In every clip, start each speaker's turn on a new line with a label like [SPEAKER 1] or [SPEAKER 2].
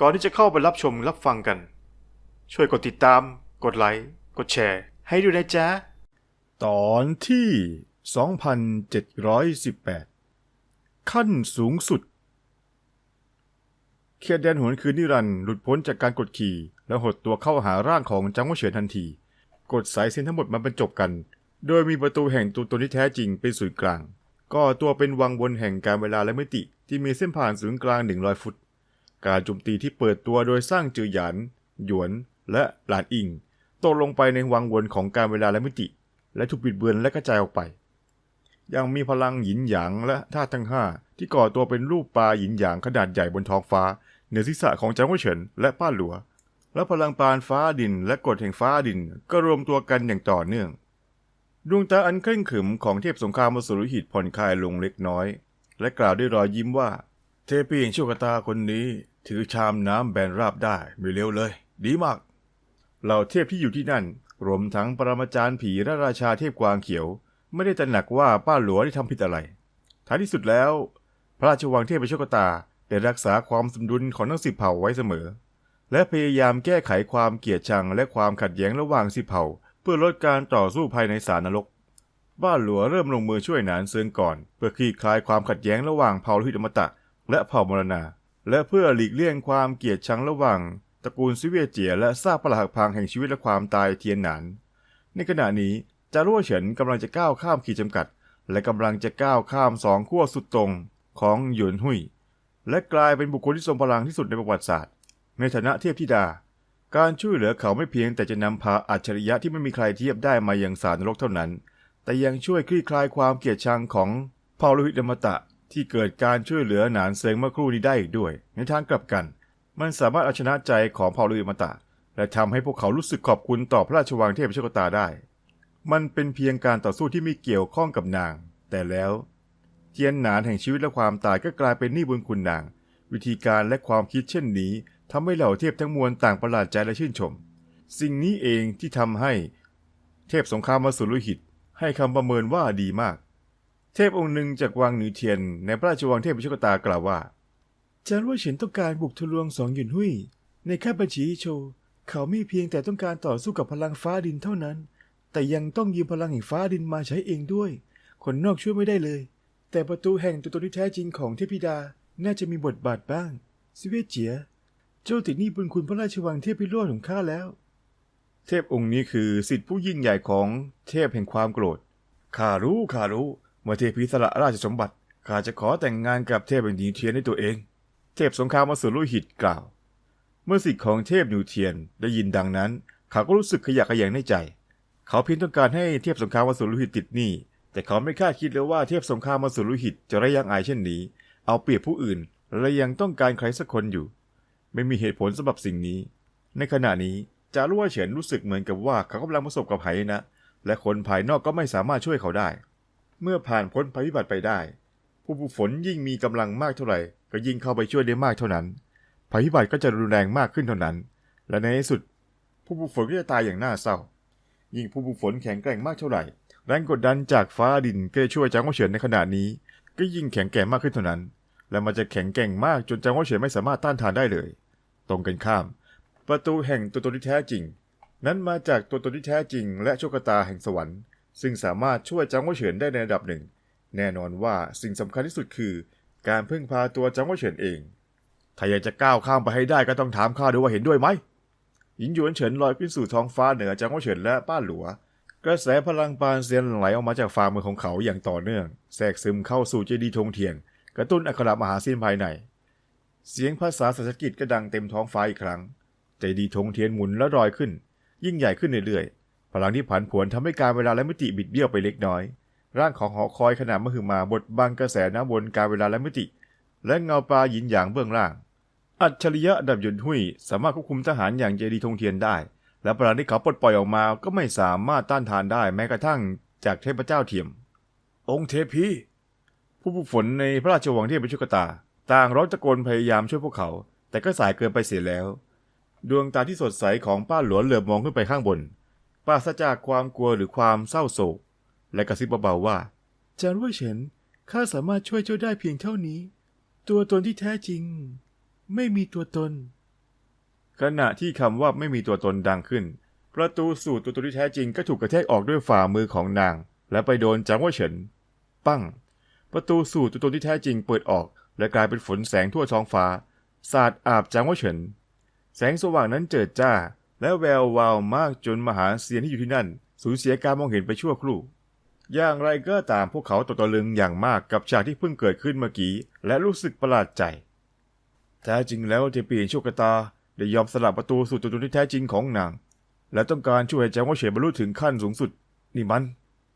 [SPEAKER 1] ก่อนที่จะเข้าไปรับชมรับฟังกัน ช่วยกดติดตาม กดไลค์ กดแชร์ ให้ด้วยนะจ๊ะ
[SPEAKER 2] ตอนที่ 2718 ขั้นสูงสุดเคียดแดนหวนคืนนิรันด์หลุดพ้นจากการกดขี่และหดตัวเข้าหาร่างของจังหวะเฉินทันที กดสายเส้นทั้งหมดมาบรรจบกัน โดยมีประตูแห่งตัวตนที่แท้จริงเป็นศูนย์กลางก็ตัวเป็นวังวนแห่งการเวลาและมิติที่มีเส้นผ่านศูนย์กลาง100ฟุต การโจมตีที่เปิดตัวโดยสร้างจือหยานหยวน และหลานอิงตกลงไปในวังวนของการเวลาและมิติ และถูกบิดเบือนและกระจายออกไป ยังมีพลังหยินหยางและธาตุทั้งห้าที่ก่อตัวเป็นรูปปลาหยินหยางขนาดใหญ่บนท้องฟ้า เหนือศีรษะของจางวเฉินและป้าหลัว และพลังปานฟ้าดินและกฎแห่งฟ้าดินก็รวมตัวกันอย่างต่อเนื่อง ดวงตาอันเคร่งขรึมของเทพสงครามอสุรหิตผ่อนคลายลงเล็กน้อย และกล่าวด้วยรอยยิ้มว่า เทพีแห่งโชคชะตาคนนี้ ถือชามน้ำแบนราบได้ไม่เร็วเลย ดีมากเหล่าเทพที่อยู่ที่นั่นรวมทั้งปรมาจารย์ผีและราชาเทพกวางเขียว ไม่ได้ตระหนักว่าป้าหลวได้ทำผิดอะไร ท้ายที่สุดแล้ว พระราชวังเทพโชคตาได้รักษาความสมดุลของทั้งสิบเผ่าไว้เสมอ และพยายามแก้ไขความเกลียดชังและความขัดแย้งระหว่างสิบเผ่า เพื่อลดการต่อสู้ภายในสารนรกบ้านหลวงเริ่มลงมือช่วยหนานเซิงก่อน เพื่อคลี่คลายความขัดแย้งระหว่างเผ่าโลหิตมตะ และเผ่ามรณา และเพื่อหลีกเลี่ยงความเกลียดชังระหว่างตระกูลซิเวียเจียและซากปรักหักพังแห่งชีวิตและความตายเทียนหนาน ในขณะนี้จารุวเฉินกำลังจะก้าวข้ามขีดจำกัด และกำลังจะก้าวข้ามสองขั้วสุดตรงของหยวนหุยและกลายเป็นบุคคลที่ทรงพลังที่สุดในประวัติศาสตร์ ในฐานะเทพธิดา การช่วยเหลือเขาไม่เพียงแต่จะนำพาอัจฉริยะที่ไม่มีใครเทียบได้มายังสารนรกเท่านั้น แต่ยังช่วยคลี่คลายความเกลียดชังของเผ่าโลหิตอมตะ ที่เกิดการช่วยเหลือหนานเซิงเมื่อครู่นี้ได้อีกด้วย ในทางกลับกัน มันสามารถเอาชนะใจของเผ่าลหิตอมตะ และทำให้พวกเขารู้สึกขอบคุณต่อพระราชวังเทพโชคตาได้ มันเป็นเพียงการต่อสู้ที่ไม่เกี่ยวข้องกับนาง แต่แล้ว เทียนหนานแห่งชีวิตและความตายก็กลายเป็นหนี้บุญคุณนาง วิธีการและความคิดเช่นนี้ทำให้เหล่าเทพทั้งมวลต่างประหลาดใจและชื่นชม สิ่งนี้เองที่ทำให้ เทพสงครามมาสุรุหิต ให้คำประเมินว่าดีมาก เทพองค์หนึ่งจากวังหนือเทียน ในพระราชวังเทพพิชกตากล่าวว่าจารย์ว่าเฉินต้องการบุกทะลวงสองหยุนหุยในแค่บัญชีโชว์เขาไม่เพียงแต่ต้องการต่อสู้กับพลังฟ้าดินเท่านั้น แต่ยังต้องยืมพลังแห่งฟ้าดินมาใช้เองด้วย คนนอกช่วยไม่ได้เลย แต่ประตูแห่งตัวตนที่แท้จริงของเทพธิดาน่าจะมีบทบาทบ้างซิเวเจีย เจ้าติดหนี้บุญคุณพระราชวังเทพพิโรธของข้าแล้ว เทพองค์นี้คือสิทธิผู้ยิ่งใหญ่ของเทพแห่งความโกรธข้ารู้ข้ารู้ เมื่อเทพีสละราชสมบัติข้าจะขอแต่งงานกับเทพห่งนิวเทียนด้วยตัวเอง เทพสงครามอสูรลุหิตกล่าว เมื่อสิทธิ์ของเทพนิวเทียนได้ยินดังนั้นเขาก็รู้สึกขยะแขยงในใจ เขาเพียงต้องการให้เทพสงครามอสูรลุหิตติดหนี้แต่เขาไม่คาดคิดเลยว่าเทพสงครามอสูรลุหิตจะระยังอายเช่นนี้ เอาเปรียบผู้อื่นและยังต้องการใครสักคนอยู่ ไม่มีเหตุผลสำหรับสิ่งนี้ ในขณะนี้จารุว่าเฉินรู้สึกเหมือนกับว่าเขากำลังประสบกับไหนะ และคนภายนอกก็ไม่สามารถช่วยเขาได้ เมื่อผ่านพ้นภัยพิบัติไปได้ ผู้ผู้ฝนยิ่งมีกำลังมากเท่าไหร่ ก็ยิ่งเข้าไปช่วยได้มากเท่านั้นภัยพิบัติก็จะรุนแรงมากขึ้นเท่านั้น และในที่สุด ผู้ผู้ฝนก็จะตายอย่างน่าเศร้า ยิ่งผู้ผู้ฝนแข็งแกร่งมากเท่าไหร่แรงกดดันจากฟ้าดินก็จะช่วยจางว่าเฉินในขณะนี้ ก็ยิ่งแข็งแกร่งมากขึ้นเท่านั้น และมันจะแข็งแกร่งมากจนจางว่าเฉินไม่สามารถต้านทานได้เลย ตรงกันข้าม ประตูแห่งตัวตนที่แท้จริง นั้นมาจากตัวตนที่แท้จริง และโชคตาแห่งสวรรค์ ซึ่งสามารถช่วยจางว่าเฉินได้ในระดับหนึ่ง แน่นอนว่าสิ่งสำคัญที่สุดคือ การพึ่งพาตัวจางว่าเฉินเอง ถ้าอยากจะก้าวข้ามไปให้ได้ก็ต้องถามข้าด้วยว่าเห็นด้วยไหมหญิงหยวนเฉินลอยขึ้นสู่ท้องฟ้าเหนือจางว่าเฉินและป้าหลัว กระแสพลังปานเซียนไหลออกมาจากฝ่ามือของเขาอย่างต่อเนื่องแทรกซึมเข้าสู่เจดีย์ธงเทียน กระตุ้นอัครมหาสิ้นภายใน เสียงภาษาสันสกฤตก็ดังเต็มท้องฟ้าอีกครั้งใจดีธงเทียนหมุนและลอยขึ้น ยิ่งใหญ่ขึ้นเรื่อยๆ พลังที่ผันผวนทำให้การเวลาและมิติบิดเบี้ยวไปเล็กน้อย ร่างของหอคอยขนาดมหึมาบดบังกระแสน้ำวนการเวลาและมิติ และเงาปลาหยินหยางเบื้องล่าง อัจฉริยะดับยุนหุยสามารถควบคุมทหารอย่างเจดีธงเทียนได้ และพลังที่เขาปลดปล่อยออกมาก็ไม่สามารถต้านทานได้แม้กระทั่งจากเทพเจ้าเทียม องค์เทพีผู้ผู้ฝนในพระราชวังเทพชุกตา ต่างร้องตะโกนพยายามช่วยพวกเขา แต่ก็สายเกินไปเสียแล้ว ดวงตาที่สดใสของป้าหลวนเหลือบมองขึ้นไปข้างบน ปราศจากความกลัวหรือความเศร้าโศก และกระซิบเบาๆว่าจารย์ว่าเฉินข้าสามารถช่วยเจ้าได้เพียงเท่านี้ ตัวตนที่แท้จริง ไม่มีตัวตน ขณะที่คำว่าไม่มีตัวตนดังขึ้น ประตูสู่ตัวตนที่แท้จริงก็ถูกกระแทกออกด้วยฝ่ามือของนาง และไปโดนจางว่าเฉินปั้ง ประตูสู่ตัวตนที่แท้จริงเปิดออก และกลายเป็นฝนแสงทั่วท้องฟ้าสาดอาบจางว่าเฉิน แสงสว่างนั้นเจิดจ้า และแวววาวมากจนมหาเซียนที่อยู่ที่นั่น สูญเสียการมองเห็นไปชั่วครู่ อย่างไรก็ตามพวกเขาตกตะลึงอย่างมากกับฉากที่เพิ่งเกิดขึ้นเมื่อกี้ และรู้สึกประหลาดใจแท้จริงแล้วเทปีนโชคตาได้ยอมสละประตูสู่ตัวตนที่แท้จริงของนาง และต้องการช่วยให้แจ้งว่าเฉยบรรลุถึงขั้นสูงสุด นี่มัน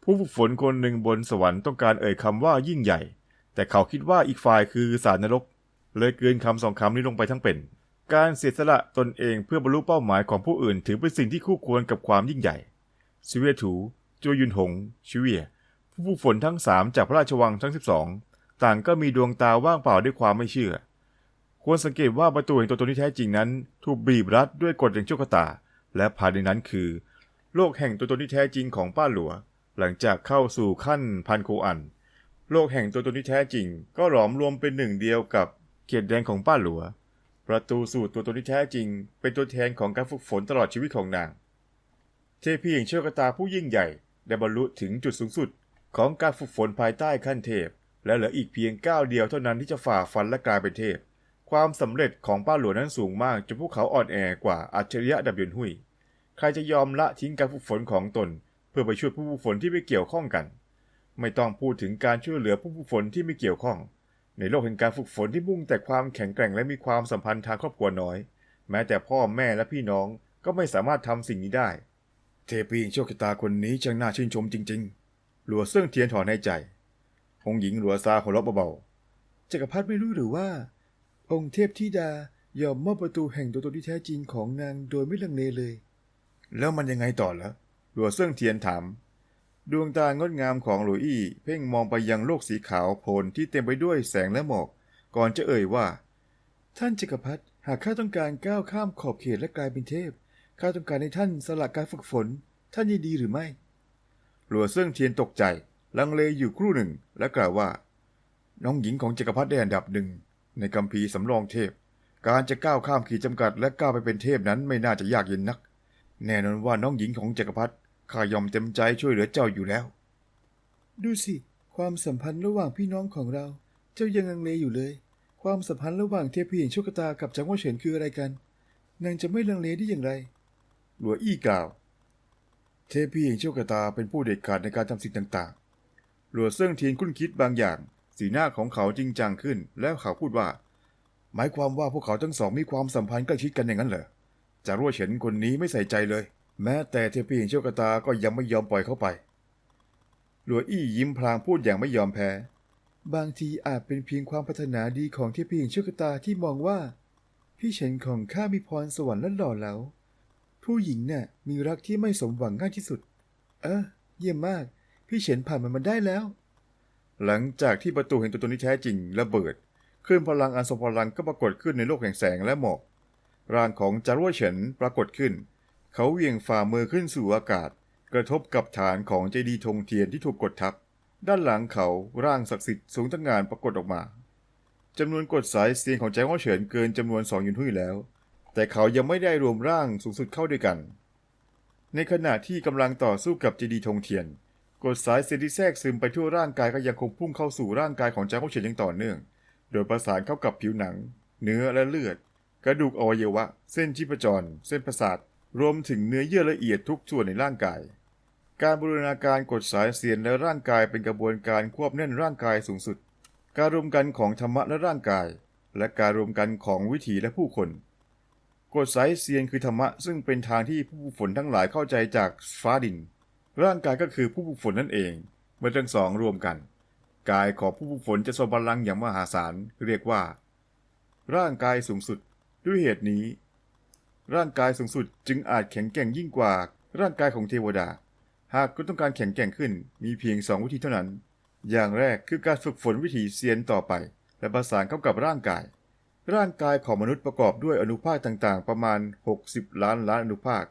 [SPEAKER 2] ผู้ฝึกฝนคนหนึ่งบนสวรรค์ต้องการเอ่ยคำว่ายิ่งใหญ่ แต่เขาคิดว่าอีกฝ่ายคือสารนรก เลยเกินคำสองคำนี้ลงไปทั้งเป็น การเสียสละตนเองเพื่อบรรลุเป้าหมายของผู้อื่น ถือเป็นสิ่งที่คู่ควรกับความยิ่งใหญ่ซิเวียถูโจยุนหงชิเวีย ผู้ฝึกฝนทั้งสามจากพระราชวังทั้ง12ต่างก็มีดวงตาว่างเปล่าด้วยความไม่เชื่อ ควรสังเกตว่าประตูแห่งตัวตนที่แท้จริงนั้น ถูกบีบรัดด้วยกฎแห่งโชคตา และภายในนั้นคือ โลกแห่งตัวตนที่แท้จริงของป้าหลัว หลังจากเข้าสู่ขั้นพันโคอัน โลกแห่งตัวตนที่แท้จริง ก็หลอมรวมเป็นหนึ่งเดียวกับเขตแดนของป้าหลัว ประตูสู่ตัวตนที่แท้จริง เป็นตัวแทนของการฝึกฝนตลอดชีวิตของนาง เทพีแห่งโชคชะตาผู้ยิ่งใหญ่ได้บรรลุถึงจุดสูงสุดของการฝึกฝนภายใต้ขั้นเทพ และเหลืออีกเพียงก้าวเดียวเท่านั้นที่จะฝ่าฟันและกลายเป็นเทพ ความสำเร็จของป้าหลวงนั้นสูงมากจนพวกเขาอ่อนแอกว่าอัจฉริยะดับเบิลหุยใครจะยอมละทิ้งการฝึกฝนของตน เพื่อไปช่วยผู้ฝึกฝนที่ไม่เกี่ยวข้องกัน ไม่ต้องพูดถึงการช่วยเหลือผู้ฝึกฝนที่ไม่เกี่ยวข้อง ในโลกแห่งการฝึกฝนที่มุ่งแต่ความแข็งแกร่งและมีความสัมพันธ์ทางครอบครัวน้อย แม้แต่พ่อแม่และพี่น้องก็ไม่สามารถทำสิ่งนี้ได้ เทพีแห่งโชคชะตาคนนี้ช่างน่าชื่นชมจริง ๆ หลัวเซิ่งเทียนถอนในใจหงหญิงหลัวซาหัวเราะเบาๆจักรพรรดิไม่รู้หรือว่า องค์เทพธิดายอมมอบประตูแห่งตัวตนที่แท้จริงของนางโดยไม่ลังเลเลย แล้วมันยังไงต่อละหลัวเซิ่งเทียนถาม ดวงตางดงามของหลุยอี้เพ่งมองไปยังโลกสีขาวโพลนที่เต็มไปด้วยแสงและหมอก ก่อนจะเอ่ยว่า ท่านจักรพรรดิหากข้าต้องการก้าวข้ามขอบเขตและกลายเป็นเทพข้าต้องการให้ท่านสละการฝึกฝน ท่านยินดีหรือไม่ หลัวเซิ่งเทียนตกใจ ลังเลอยู่ครู่หนึ่งและกล่าวว่า น้องหญิงของจักรพรรดิได้อันดับหนึ่งในกัมพีสำรองเทพ การจะก้าวข้ามขีดจำกัดและก้าวไปเป็นเทพนั้นไม่น่าจะยากเย็นนัก แน่นอนว่าน้องหญิงของจักรพรรดิ ข้ายอมเต็มใจช่วยเหลือเจ้าอยู่แล้ว ดูสิ ความสัมพันธ์ระหว่างพี่น้องของเรา เจ้ายังลังเลอยู่เลย ความสัมพันธ์ระหว่างเทพีแห่งโชคชะตากับจังหวะเฉินคืออะไรกัน นางจะไม่ลังเลได้อย่างไร หลัวอี้กล่าว เทพีแห่งโชคชะตาเป็นผู้เด็ดขาดในการทำสิ่งต่างๆ หลัวเซิ่งเทียนคุ้นคิดบางอย่าง สีหน้าของเขาจริงจังขึ้น แล้วเขาพูดว่า หมายความว่าพวกเขาทั้งสองมีความสัมพันธ์ใกล้ชิดกันอย่างนั้นเหรอจารั่วเฉินคนนี้ไม่ใส่ใจเลย แม้แต่เทพีแห่งโชคชะตาก็ยังไม่ยอมปล่อยเขาไป หลัวอี้ยิ้มพลางพูดอย่างไม่ยอมแพ้ บางทีอาจเป็นเพียงความพัฒนาดีของเทพีแห่งโชคชะตาที่มองว่า พี่เฉินของข้ามีพรสวรรค์และหล่อเหลา ผู้หญิงน่ะมีรักที่ไม่สมหวังง่ายที่สุด เออ เยี่ยมมาก พี่เฉินผ่านมันมาได้แล้ว หลังจากที่ประตูแห่งตัวตนที่แท้จริงระเบิดคลื่นพลังอันทรงพลังก็ปรากฏขึ้นในโลกแห่งแสงและหมอก ร่างของจารวเฉินปรากฏขึ้น เขาเหวี่ยงฝ่ามือขึ้นสู่อากาศ กระทบกับฐานของเจดีย์ธงเทียนที่ถูกกดทับ ด้านหลังเขาร่างศักดิ์สิทธิ์สูงตั้งงานปรากฏออกมาจำนวนกดสายเสียงของแจ้งว่าเฉินเกินจำนวนสองยุนหุยแล้ว แต่เขายังไม่ได้รวมร่างสูงสุดเข้าด้วยกัน ในขณะที่กำลังต่อสู้กับเจดีย์ธงเทียน กดสายเสียงที่แทรกซึมไปทั่วร่างกายก็ยังคงพุ่งเข้าสู่ร่างกายของแจ้งว่าเฉินอย่างต่อเนื่อง โดยประสานเข้ากับผิวหนัง เนื้อและเลือด กระดูกอวัยวะ เส้นชีพจร เส้นประสาท รวมถึงเนื้อเยื่อละเอียดทุกส่วนในร่างกาย การบูรณาการกดสายเสียนและร่างกายเป็นกระบวนการควบแน่นร่างกายสูงสุด การรวมกันของธรรมะและร่างกาย และการรวมกันของวิถีและผู้คนกฎสายเซียนคือธรรมะซึ่งเป็นทางที่ผู้ฝึกฝนทั้งหลายเข้าใจจากฟ้าดิน ร่างกายก็คือผู้ฝึกฝนนั่นเอง เมื่อทั้งสองรวมกัน กายของผู้ฝึกฝนจะทรงพลังอย่างมหาศาลเรียกว่า ร่างกายสูงสุด ด้วยเหตุนี้ ร่างกายสูงสุดจึงอาจแข็งแกร่งยิ่งกว่าร่างกายของเทวดา หากคุณต้องการแข็งแกร่งขึ้นมีเพียงสองวิธีเท่านั้น อย่างแรกคือการฝึกฝนวิถีเซียนต่อไป และประสานเข้ากับร่างกาย ร่างกายของมนุษย์ประกอบด้วยอนุภาคต่างๆ ประมาณ 60 ล้านล้านอนุภาค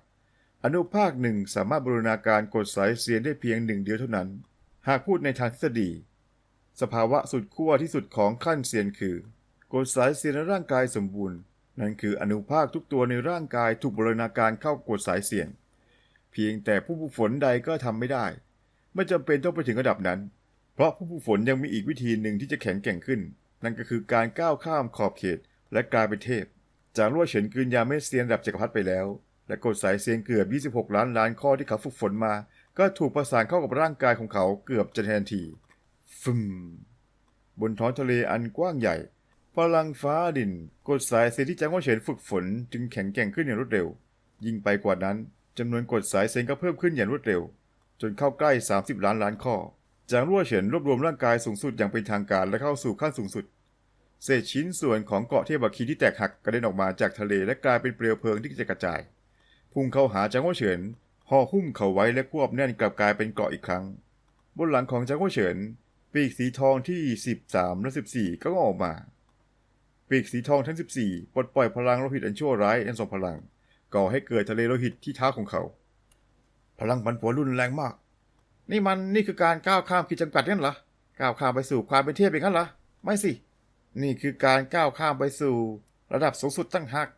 [SPEAKER 2] อนุภาคหนึ่งสามารถบรูรณาการกดสายเซียนได้เพียงหนึ่งเดียวเท่านั้น หากพูดในทางทฤษฎี สภาวะสุดขั้วที่สุดของขั้นเซียนคือกดสายเซียนและร่างกายสมบูรณ์ นั่นคืออนุภาคทุกตัวในร่างกายถูกบรณาการเข้ากดสายเสียง เพียงแต่ผู้ฝึกฝนใดก็ทำไม่ได้ ไม่จำเป็นต้องไปถึงระดับนั้น เพราะผู้ฝึกฝนยังมีอีกวิธีหนึ่งที่จะแข็งแกร่งขึ้น นั่นก็คือการก้าวข้ามขอบเขตและกลายเป็นเทพ จากรั่วเฉินกืนยาเมสเซียนระดับจักรพรรดิไปแล้ว และกดสายเสียงเกือบ 26 ล้านล้านข้อที่เขาฝึกฝนมา ก็ถูกประสานเข้ากับร่างกายของเขาเกือบจะทันทีฟึมบนท้องทะเลอันกว้างใหญ่ พลังฟ้าดินกดสายเสียงที่จางว่าเฉินฝึกฝน จึงแข็งแกร่งขึ้นอย่างรวดเร็ว ยิ่งไปกว่านั้นจำนวนกดสายเสียงก็เพิ่มขึ้นอย่างรวดเร็ว จนเข้าใกล้ 30 ล้านล้านข้อ จางรั่วเฉินรวบรวมร่างกายสูงสุดอย่างเป็นทางการและเข้าสู่ขั้นสูงสุด เศษชิ้นส่วนของเกาะเทพบัคีที่แตกหักกระเด็นออกมาจากทะเลและกลายเป็นเปลวเพลิงที่จะกระจาย พุ่งเข้าหาจางว่าเฉินห่อหุ้มเขาไว้และควบแน่นกลับกลายเป็นเกาะอีกครั้ง บนหลังของจางว่าเฉินปีกสีทองที่ 13 และ 14 ก็งอกออกมา ปีกสีทองทั้ง 14 ปลดปล่อยพลังโลหิตอันชั่วร้ายอันทรงพลัง ก่อให้เกิดทะเลโลหิตที่เท้าของเขา พลังผันผวนรุนแรงมาก นี่มันนี่คือการก้าวข้ามขีดจำกัดงั้นเหรอ ก้าวข้ามไปสู่ความเป็นเทพอย่างนั้นเหรอ ไม่สิ นี่คือการก้าวข้ามไปสู่ระดับสูงสุดตั้งหาก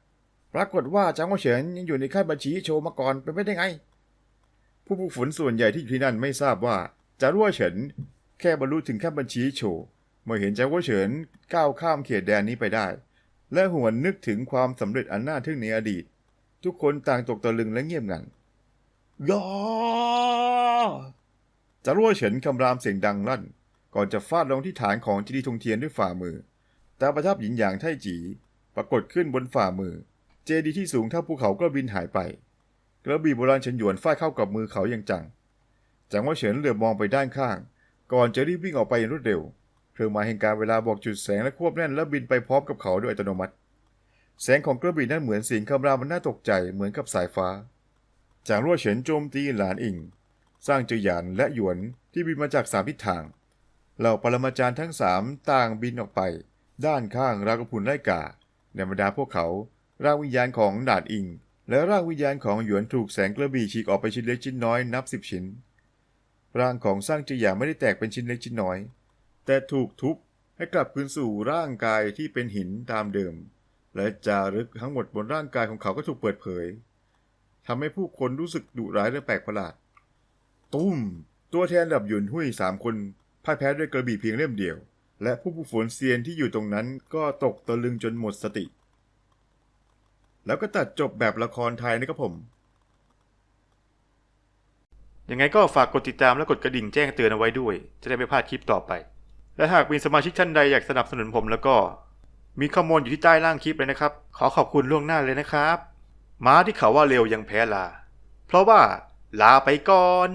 [SPEAKER 2] ปรากฏว่าจางว่าเฉินยังอยู่ในขั้นบัญชีโชว์มาก่อนเป็นไปได้ไง ผู้ผู้ฝนส่วนใหญ่ที่อยู่ที่นั่นไม่ทราบว่าจารั่วเฉินแค่บรรลุถึงขั้นบัญชีโชว์ เมื่อเห็นจาว่าเฉินก้าวข้ามเขตแดนนี้ไปได้ และหวนนึกถึงความสำเร็จอันน่าทึ่งในอดีต ทุกคนต่างตกตะลึงและเงียบงันยอจารั่วเฉินคำรามเสียงดังลั่น ก่อนจะฟาดลงที่ฐานของจีดีทงเทียนด้วยฝ่ามือ ตาประทับหยินหยางไท่จีปรากฏขึ้นบนฝ่ามือ เจดีที่สูงเท่าภูเขาก็บินหายไป กระบี่โบราณเฉินหยวนฟาดเข้ากับมือเขาอย่างจังจางว่าเฉินเหลือบมองไปด้านข้าง ก่อนจะรีบวิ่งออกไปอย่างรวดเร็ว เครื่องหมายแห่งการเวลาบอกจุดแสงและควบแน่นและบินไปพร้อมกับเขาโดยอัตโนมัติ แสงของกระบี่นั้นเหมือนสียงคำรามมันน่าตกใจเหมือนกับสายฟ้า จางรั่วเฉินโจมตีหลานอิง สร้างเจอหยานและหยวนที่บินมาจากสามทิศทาง เหล่าปรมาจารย์ทั้งสามต่างบินออกไป ด้านข้างราวกับหุ่นไล่กา ในบรรดาพวกเขา ร่างวิญญาณของดาดอิง และร่างวิญญาณของหยวนถูกแสงกระบี่ฉีกออกไปชิ้นเล็กชิ้นน้อยนับสิบชิ้น ร่างของสร้างจือหยางไม่ได้แตกเป็นชิ้นเล็กชิ้นน้อย แต่ถูกทุบให้กลับคืนสู่ร่างกายที่เป็นหินตามเดิม และจารึกทั้งหมดบนร่างกายของเขาก็ถูกเปิดเผยทำให้ผู้คนรู้สึกดุร้ายและแปลกประหลาด ตุ้ม ตัวแทนดับหยุนหุ้ยสามคนพ่ายแพ้ด้วยกระบี่เพียงเล่มเดียว และผู้ผู้ฝนเซียนที่อยู่ตรงนั้นก็ตกตะลึงจนหมดสติ แล้วก็ตัดจบแบบละครไทยนะครับผม
[SPEAKER 1] ยังไงก็ฝากกดติดตามและกดกระดิ่งแจ้งเตือนเอาไว้ด้วย จะได้ไม่พลาดคลิปต่อไป และหากมีสมาชิกท่านใดอยากสนับสนุนผมแล้วก็ มีข้อมูลอยู่ที่ใต้ล่างคลิปเลยนะครับ ขอขอบคุณล่วงหน้าเลยนะครับ ม้าที่เขาว่าเร็วยังแพ้ลา เพราะว่าลาไปก่อน